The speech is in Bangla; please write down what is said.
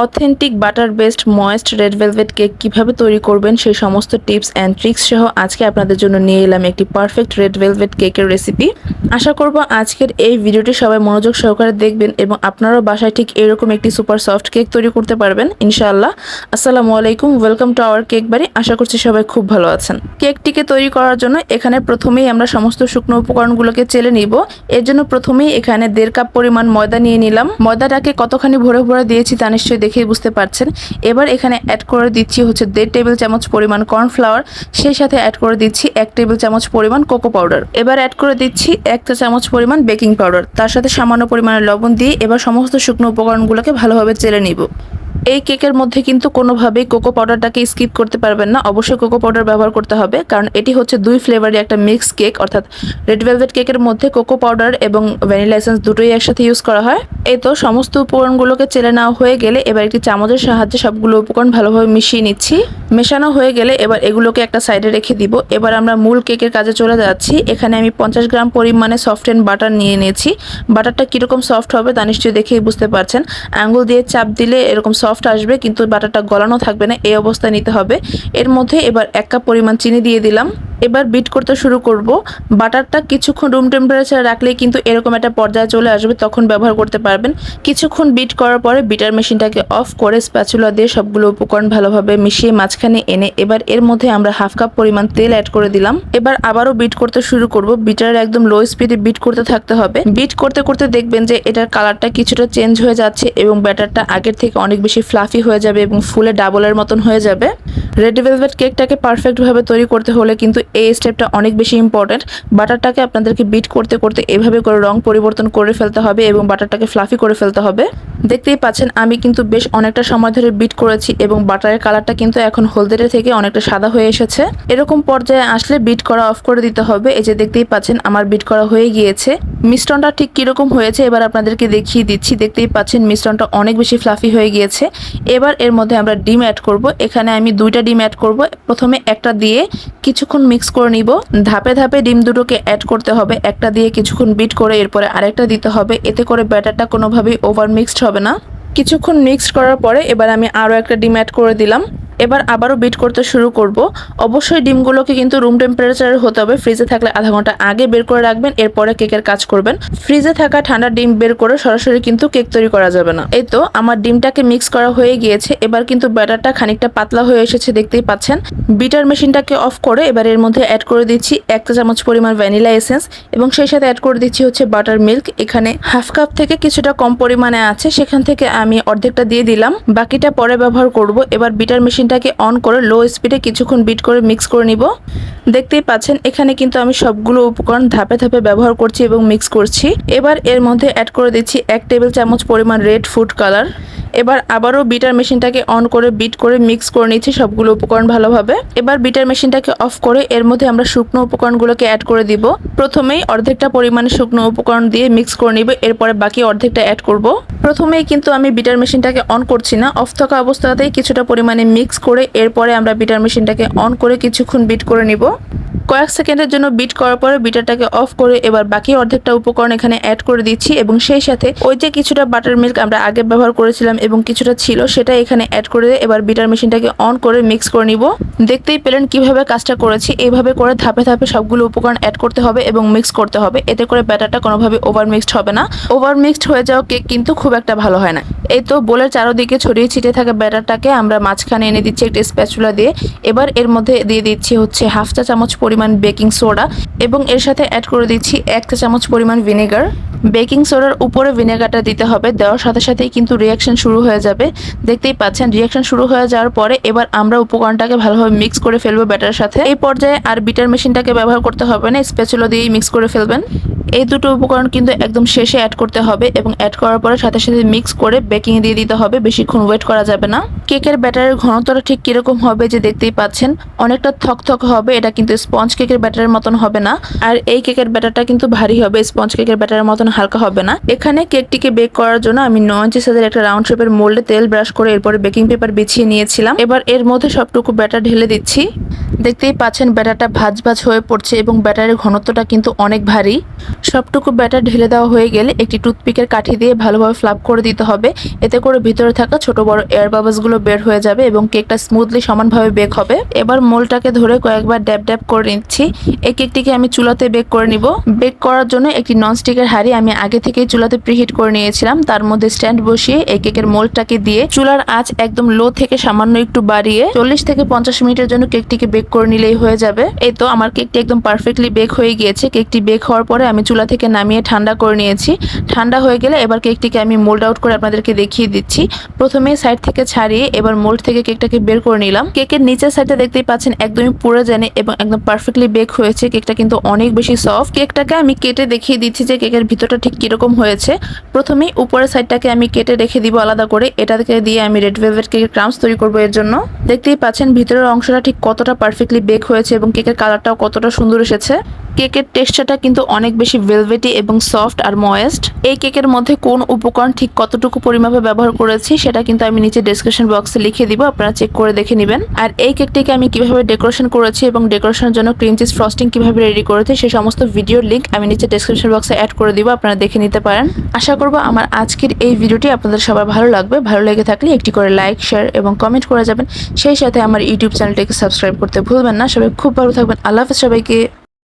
Authentic butter based moist red velvet cake কীভাবে তৈরি করবেন সেই সমস্ত টিপস অ্যান্ড ট্রিক্স সহ আজকে আপনাদের জন্য নিয়ে এলাম একটি পারফেক্ট রেড ভেলভেট কেকের রেসিপি। আশা করব আজকের এই ভিডিওটি সবাই মনোযোগ সহকারে দেখবেন এবং আপনারাও বাসায় ঠিক এরকম একটি সুপার সফট কেক তৈরি করতে পারবেন, ইনশাআল্লাহ। আসসালামু আলাইকুম, ওয়েলকাম টু আওয়ার কেক বাড়ি। আশা করছি সবাই খুব ভালো আছেন। কেকটিকে তৈরি করার জন্য এখানে প্রথমেই আমরা সমস্ত শুকনো উপকরণগুলোকে চেলে নিব। এর জন্য প্রথমেই এখানে দেড় কাপ পরিমাণ ময়দা নিয়ে নিলাম। ময়দাটাকে কতখানি ভরে ভরে দিয়েছি তা নিশ্চয়ই দেখেই বুঝতে পারছেন। এবার এখানে অ্যাড করে দিচ্ছি হচ্ছে দেড় টেবিল চামচ পরিমাণ কর্নফ্লাওয়ার সেই সাথে অ্যাড করে দিচ্ছি এক টেবিল চামচ পরিমাণ কোকো পাউডার এবার অ্যাড করে দিচ্ছি এক চা চামচ পরিমাণ বেকিং পাউডার তার সাথে সামান্য পরিমাণে লবণ দিয়ে এবার সমস্ত শুকনো উপকরণগুলোকে ভালোভাবে চেলে নিব। এই কেকের মধ্যে কিন্তু কোনোভাবেই কোকো পাউডারটাকে স্কিপ করতে পারবেন না। অবশ্যই কোকো পাউডার ব্যবহার করতে হবে, কারণ এটি হচ্ছে দুই ফ্লেভারের একটা মিক্স কেক অর্থাৎ রেড ভেলভেট কেকের মধ্যে কোকো পাউডার এবং ভ্যানিলা এসেন্স দুটোই একসাথে ইউজ করা হয়। এই তো সমস্ত উপকরণগুলোকে চেলে নেওয়া হয়ে গেলে এবার একটি চামচের সাহায্যে সবগুলো উপকরণ ভালোভাবে মিশিয়ে নিচ্ছি। মেশানো হয়ে গেলে এবার এগুলোকে একটা সাইডে রেখে দিব। এবার আমরা মূল কেকের কাজে চলে যাচ্ছি। এখানে আমি পঞ্চাশ গ্রাম পরিমাণে সফট অ্যান্ড বাটার নিয়ে নিয়েছি। বাটারটা কীরকম সফট হবে তা নিশ্চয়ই দেখেই বুঝতে পারছেন। আঙ্গুল দিয়ে চাপ দিলে এরকম সফট আসবে, কিন্তু বাটারটা গলানো থাকবে না, এই অবস্থায় নিতে হবে। এর মধ্যে এবার এক কাপ পরিমাণ চিনি দিয়ে দিলাম। এবার বিট করতে শুরু করব। বাটারটা কিছুক্ষণ রুম টেম্পারেচারে রাখলেই কিন্তু এরকম একটা পর্যায়ে চলে আসবে, তখন ব্যবহার করতে পারবেন। কিছুক্ষণ বিট করার পরে বিটার মেশিনটাকে অফ করে স্প্যাচুলা দিয়ে সবগুলো উপকরণ ভালোভাবে মিশিয়ে মাঝখানে এনে এবার এর মধ্যে আমরা হাফ কাপ পরিমাণ তেল অ্যাড করে দিলাম। এবার আবারও বিট করতে শুরু করব। বিটারের একদম লো স্পিডে বিট করতে থাকতে হবে। বিট করতে করতে দেখবেন যে এটার কালারটা কিছুটা চেঞ্জ হয়ে যাচ্ছে এবং ব্যাটারটা আগের থেকে অনেক বেশি ফ্লাফি হয়ে যাবে এবং ফুলে ডাবলের মতন হয়ে যাবে। রেড ভেলভেট কেকটাকে পারফেক্টভাবে তৈরি করতে হলে কিন্তু এই স্টেপটা অনেক বেশি ইম্পর্ট্যান্ট বাটারটাকে আপনাদেরকে বিট করতে করতে এভাবে করে রং পরিবর্তন করে ফেলতে হবে এবং বাটারটাকে ফ্লাফি করে ফেলতে হবে। দেখতেই পাচ্ছেন, আমি কিন্তু বেশ অনেকটা সময় ধরে বিট করেছি এবং বাটারের কালারটা কিন্তু এখন হলদেটে থেকে অনেকটা সাদা হয়ে এসেছে। এরকম পর্যায়ে আসলে বিট করা অফ করে দিতে হবে। এই যে দেখতেই পাচ্ছেন, আমার বিট করা হয়ে গিয়েছে। মিশ্রণটা ঠিক কীরকম হয়েছে এবার আপনাদেরকে দেখিয়ে দিচ্ছি। দেখতেই পাচ্ছেন, মিশ্রণটা অনেক বেশি ফ্লাফি হয়ে গিয়েছে। এবার এর মধ্যে আমরা ডিম অ্যাড করব। এখানে আমি দুইটা ডিম অ্যাড করব। প্রথমে একটা দিয়ে কিছুক্ষণ মিক্স করে নিব। ধাপে ধাপে ডিম দুটোকে অ্যাড করতে হবে। একটা দিয়ে কিছুক্ষণ বিট করে এরপরে আরেকটা দিতে হবে। এতে করে ব্যাটারটা কোনোভাবেই ওভার মিক্সড হবে না। কিছুক্ষণ মিক্সড করার পরে এবার আমি আরও একটা ডিম অ্যাড করে দিলাম। এবার আবারও বিট করতে শুরু করব। অবশ্যই ডিমগুলোকে কিন্তু রুম টেম্পারেচারের হতে হবে। ফ্রিজে থাকলে আধা ঘণ্টা আগে বের করে রাখবেন, এরপরে কেকের কাজ করবেন। ফ্রিজে থাকা ঠান্ডা ডিম বের করে সরাসরি কিন্তু কেক তৈরি করা যাবে না। এই তো আমার ডিমটাকে মিক্স করা হয়ে গিয়েছে। এবার কিন্তু ব্যাটারটা খানিকটা পাতলা হয়ে এসেছে, দেখতেই পাচ্ছেন। বিটার মেশিনটাকে অফ করে এবার এর মধ্যে অ্যাড করে দিচ্ছি এক চামচ পরিমাণ ভ্যানিলা এসেন্স এবং সেই সাথে অ্যাড করে দিচ্ছি হচ্ছে বাটার মিল্ক এখানে হাফ কাপ থেকে কিছুটা কম পরিমাণে আছে। সেখান থেকে আমি অর্ধেকটা দিয়ে দিলাম। বাকিটা পরে ব্যবহার করব। এবার বিটার মেশিনটাকে অন করে লো স্পিডে কিছুক্ষণ বিট করে মিক্স করে নিব। দেখতেই পাচ্ছেন, এখানে কিন্তু আমি সবগুলো উপকরণ ধাপে ধাপে ব্যবহার করছি এবং মিক্স করছি। এবার এর মধ্যে অ্যাড করে দিচ্ছি এক টেবিল চামচ পরিমাণ রেড ফুড কালার এবার আবারও বিটার মেশিনটাকে অন করে বিট করে মিক্স করে নিচ্ছি সবগুলো উপকরণ ভালোভাবে। এবার বিটার মেশিনটাকে অফ করে এর মধ্যে আমরা শুকনো উপকরণগুলোকে অ্যাড করে দিব। প্রথমেই অর্ধেকটা পরিমাণে শুকনো উপকরণ দিয়ে মিক্স করে নিব, এরপরে বাকি অর্ধেকটা অ্যাড করব। প্রথমেই কিন্তু আমি বিটার মেশিনটাকে অন করছি না অফ থাকা অবস্থাতেই কিছুটা পরিমাণে মিক্স করে এরপরে আমরা বিটার মেশিনটাকে অন করে কিছুক্ষণ বিট করে নিব। কয়েক সেকেন্ডের জন্য বিট করার পরে বিটারটাকে অফ করে এবার বাকি অর্ধেকটা উপকরণ এখানে অ্যাড করে দিচ্ছি এবং সেই সাথে ওই যে কিছুটা বাটার মিল্ক আমরা আগে ব্যবহার করেছিলাম এবং কিছুটা ছিল সেটা এখানে অ্যাড করে এবার বিটার মেশিনটাকে অন করে মিক্স করে নিব। দেখতেই পেলেন কীভাবে কাজটা করেছি। এইভাবে করে ধাপে ধাপে সবগুলো উপকরণ অ্যাড করতে হবে এবং মিক্স করতে হবে। এতে করে ব্যাটারটা কোনোভাবে ওভার মিক্সড হবে না। ওভার মিক্সড হয়ে যাওয়া কেক কিন্তু খুব একটা ভালো হয় না। এই তো বোলের চারোদিকে ছড়িয়ে ছিটিয়ে থাকা ব্যাটারটাকে আমরা মাঝখানে এনে দিচ্ছি একটা স্প্যাচুলা দিয়ে। এবার এর মধ্যে দিয়ে দিচ্ছি হচ্ছে হাফ চা চামচ পরিমাণ বেকিং সোডা এবং এর সাথে অ্যাড করে দিচ্ছি এক চা চামচ পরিমাণ ভিনেগার বেকিং সোডার উপরে ভিনেগারটা দিতে হবে, দেওয়ার সাথে সাথেই কিন্তু রিয়াকশন শুরু হয়ে যাবে। দেখতেই পাচ্ছেন রিয়াকশন শুরু হয়ে যাওয়ার পরে এবার আমরা উপকরণটাকে ভালোভাবে মিক্স করে ফেলব ব্যাটার সাথে। এই পর্যায়ে আর বিটার মেশিনটাকে ব্যবহার করতে হবে না স্পেচুলো দিয়েই মিক্স করে ফেলবেন। এই দুটো উপকরণ কিন্তু একদম শেষে অ্যাড করতে হবে এবং অ্যাড করার পরে সাথে সাথে মিক্স করে বেকিং দিয়ে দিতে হবে। বেশিক্ষণ ওয়েট করা যাবে না। কেকের ব্যাটারের ঘনত্বটা ঠিক কীরকম হবে যে দেখতেই পাচ্ছেন, অনেকটা থকথক হবে। এটা কিন্তু স্পঞ্জ কেকের ব্যাটারের মতন হবে না। আর এই কেকের ব্যাটারটা কিন্তু ভারী হবে। স্পঞ্জ কেকের ব্যাটারের মতন হালকা হবে না। এখানে কেকটিকে বেক করার জন্য আমি নয় ইঞ্চি সাইজের একটা রাউন্ড শেপের মোল্ডে তেল ব্রাশ করে এরপরে বেকিং পেপার বিছিয়ে নিয়েছিলাম। এবার এর মধ্যে সবটুকু ব্যাটার ঢেলে দিচ্ছি। দেখতেই পাচ্ছেন ব্যাটারটা ভাজ ভাজ হয়ে পড়ছে এবং ব্যাটারের ঘনত্বটা কিন্তু অনেক ভারী। সবটুকু ব্যাটার ঢেলে দেওয়া হয়ে গেলে একটি টুথপিকের কাঠি দিয়ে ভালোভাবে ফ্লাপ করে দিতে হবে। এতে করে ভিতরে থাকা ছোট বড় এয়ার বাবলসগুলো বের হয়ে যাবে এবং কেকটা স্মুথলি সমানভাবে বেক হবে। এবার মোলটাকে ধরে কয়েকবার ড্যাব ড্যাব করে নিচ্ছি। এই কেকটিকে আমি চুলাতে বেক করে নিব। বেক করার জন্য একটি ননস্টিকের হাঁড়ি আমি আগে থেকেই চুলাতে প্রিহিট করে নিয়েছিলাম। তার মধ্যে স্ট্যান্ড বসিয়ে এই কেকের মোলটাকে দিয়ে চুলার আঁচ একদম লো থেকে সামান্য একটু বাড়িয়ে চল্লিশ থেকে পঞ্চাশ মিনিটের জন্য কেকটিকে বেক করে নিলেই হয়ে যাবে। এই তো আমার কেকটি একদম পারফেক্টলি বেক হয়ে গিয়েছে। কেকটি বেক হওয়ার পরে আমি চুলা থেকে নামিয়ে ঠান্ডা করে নিয়েছি। ঠান্ডা হয়ে গেলে এবার কেকটিকে আমি মোল্ড আউট করে আপনাদেরকে দেখিয়ে দিচ্ছি। প্রথমে সাইড থেকে ছাড়িয়ে এবার মোল্ড থেকে কেকটাকে বের করে নিলাম। কেকের নিচের সাইডটা দেখতেই পাচ্ছেন একদমই পুড়ে জানে এবং একদম পারফেক্টলি বেক হয়েছে। কেকটা কিন্তু অনেক বেশি সফট কেকটাকে আমি কেটে দেখিয়ে দিচ্ছি যে কেকের ভিতরটা ঠিক কীরকম হয়েছে। প্রথমেই উপরের সাইডটাকে আমি কেটে রেখে দিব আলাদা করে। এটাকে দিয়ে আমি রেড ভেলভেট কেকের ক্রামস তৈরি করব এর জন্য। দেখতেই পাচ্ছেন ভিতরের অংশটা ঠিক কতটা পারফেক্টলি বেক হয়েছে এবং কেকের কালারটাও কতটা সুন্দর এসেছে। কেকের টেক্সচারটা কিন্তু অনেক বেশি ভেলভেটি এবং সফট আর ময়েস্ট এই কেকের মধ্যে কোন উপকরণ ঠিক কতটুকু পরিমাপে ব্যবহার করেছি সেটা কিন্তু আমি নিচে ডেসক্রিপশন বক্সে লিখে দিব, আপনারা চেক করে দেখে নেবেন। আর এই কেকটিকে আমি কীভাবে ডেকোরেশন করেছি এবং ডেকোরেশনের জন্য ক্রিম চিজ ফ্রস্টিং কীভাবে রেডি করেছি সেই সমস্ত ভিডিওর লিঙ্ক আমি নিচে ডেসক্রিপশন বক্সে অ্যাড করে দিব, আপনারা দেখে নিতে পারেন। আশা করব আমার আজকের এই ভিডিওটি আপনাদের সবার ভালো লাগবে। ভালো লেগে থাকলে একটি করে লাইক শেয়ার এবং কমেন্ট করে যাবেন। সেই সাথে আমার ইউটিউব চ্যানেলটিকে সাবস্ক্রাইব করতে ভুলবেন না। সবাই খুব ভালো থাকবেন। আল্লাহ হাফেজ সবাইকে।